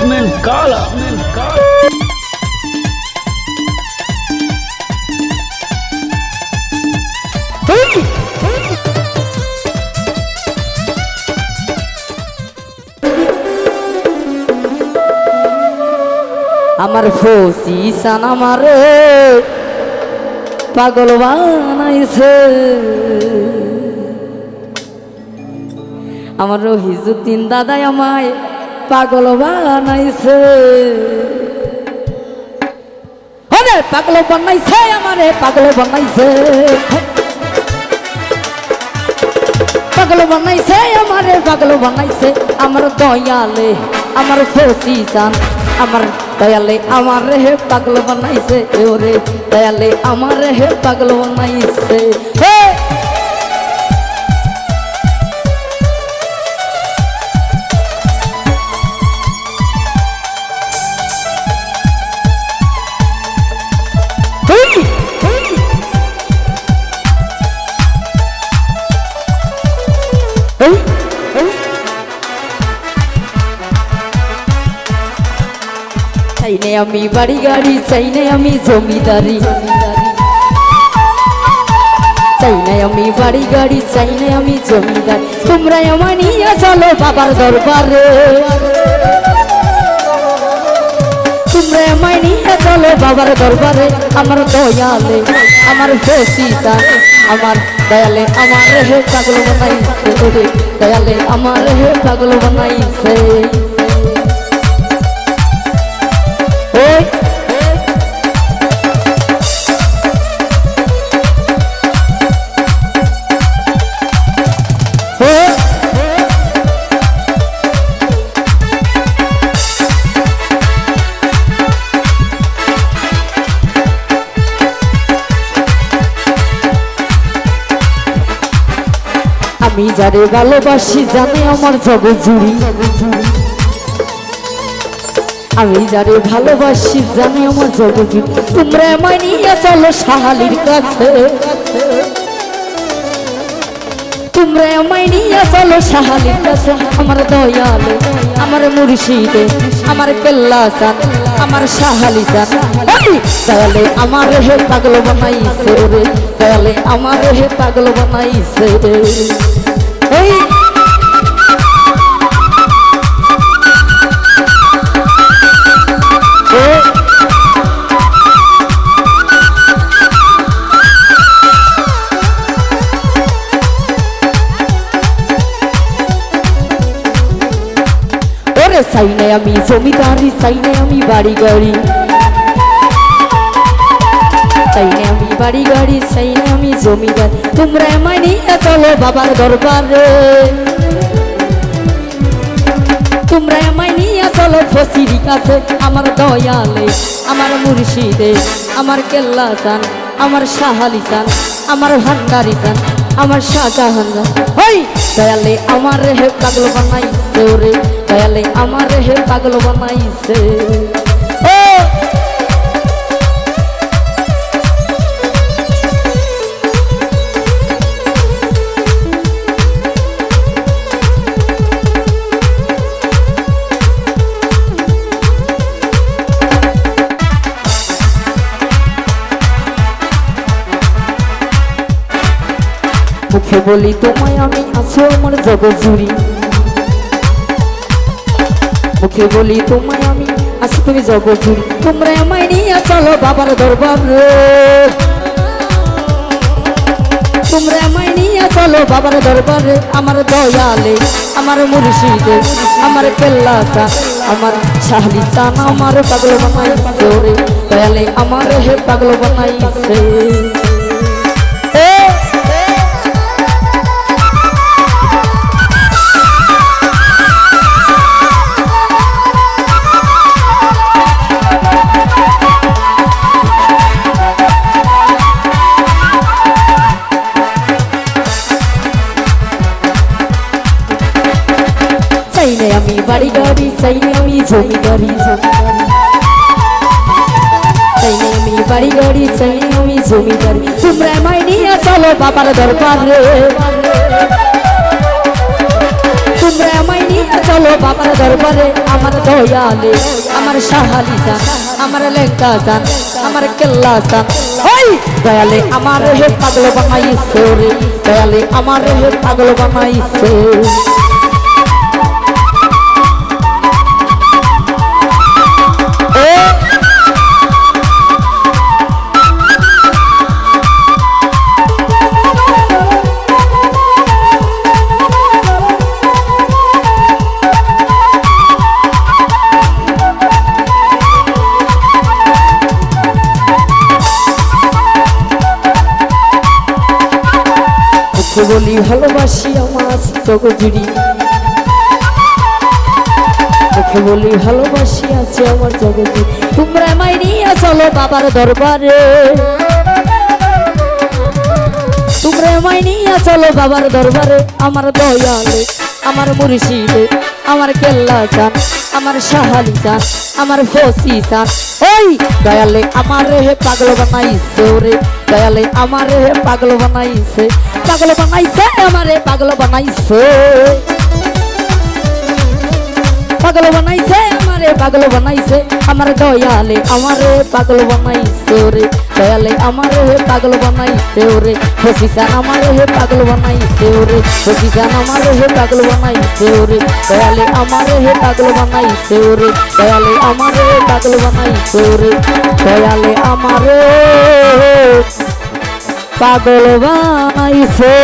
Usman Kala. Usman Kala. আমার ফসি সান আমারে পাগল বানাইছে আমার রহিজুদ্দিন দাদাই আমায় পাগল বানাইছে আরে পাগল বানাইছে আমারে, পাগল বানাইছে। পাগল বানাইছে আমারে, পাগল বানাইছে আমার দয়ালে, আমার ফসি সান আমার দয়ালে আমার হে পাগল বানাইছে। ওরে, দয়ালে আমার হে পাগল বানাইছে। হে চাই নাই আমি বাড়ি গাড়ি চাই নাই আমি জমিদারি। চাই আমি বাড়ি গাড়ি চাই আমি জমিদার। তোমরা আমার নিয়ে চলো বাবার দরবারে। তোমরা নিয়ে চলো বাবার দরবারে। আমার দয়ালে, আমার আমার দয়ালে, আমার হে পাগল বানাইছে দয়ালে, আমার হে পাগল বানাইছে। ওই আমি যারে ভালোবাসি জানে আমার জগৎ জুড়ি। আমি যারে ভালোবাসি জানে আমার জুড়ি তোমরা আমায় নিয়ে চলো সাহালির কাছে। তোমরা আমায় চলো সাহালির কাছে। আমার দয়ালে, আমার মুর্শিদে, আমার কেল্লা চান আমার সাহালি চান দয়ালে আমার হে পাগল বানাইছে রে। দয়ালে আমার হে পাগল বানাইছে রে। সাইনে আমি জমিদারি, সাইনে আমি বাড়ি গাড়ি সাইনে আমি বাড়ি গাড়ি সাইনে আমি জমিদার। তোমরা চলো বাবার দরবারে। তোমরা চলো ফসিরি কাছে, আমার দয়ালে, আমার মুর্শিদে, আমার কেল্লা চান আমার সাহালি চান আমার ভান্ডারি চান আমার শাহজাহান হই, দয়ালে আমার বানাইছে রে দয়ালে আমার হে পাগল বানাইছে। বলি তোমায় আমি আছো আমার জগৎ জুড়ি। মুখে বলি, তোমায় আমি আছি তুমি জগৎ জুড়ি তোমরা আমায় নিয়ে চলো বাবার দরবার তোমরা আমায় নিয়ে চলো বাবার দরবারে আমার দয়ালে, আমার মুর্শিদে, আমার চান আমার শাহলি চান আমার পাগল বানাইছে রে। দয়ালে আমার হে পাগল বানাইছে। না আমি জমিদারি চাই না আমি বাড়ি, গাড়ি চাই না আমি জমিদারি তোমরা আমায় নিয়ে চলো বাবার দরবারে। তোমরা আমায় নিয়ে চলো বাবার দরবারে, আমার দয়ালে, আমার সাহালি চান আমার লেঙ্কা চান আমার কেল্লা চান ওই দয়ালে আমার হে পাগল বানাইছে দয়ালে আমার হে পাগল বানাইছে। বলি ভালোবাসি আমার জগজুড়ি মুখে বলি, ভালোবাসি আছে আমার জগজুড়ি তোমরা আমায় নিয়ে চলো বাবার দরবারে। তোমরা আমায় নিয়ে চলো বাবার দরবারে, আমার দয়ালে, আমার মুর্শিদে, আমার কেল্লা চান আমার সাহালি চান আমার ফসি চান দয়ালে আমার হে পাগল বানাইছে ওরে। দয়ালে আমার হে পাগল বানাইছে। পাগল বানাইছে, আমারে পাগল বানাইছে। পাগল বানাইছে আমারে পাগল বানাইছে, আমার দয়ালে আমারে পাগল বানাইছে ওরে দয়ালে আমারে পাগল বানাইছে ওরে ফসিসান আমারে পাগল বানাইছে ওরে ফসিসান আমারে পাগল বানাইছে ওরে দয়ালে আমারে পাগল বানাইছে ওরে দয়ালে আমারে পাগল বানাইছে ওরে দয়ালে আমারে পাগল বানাইছে।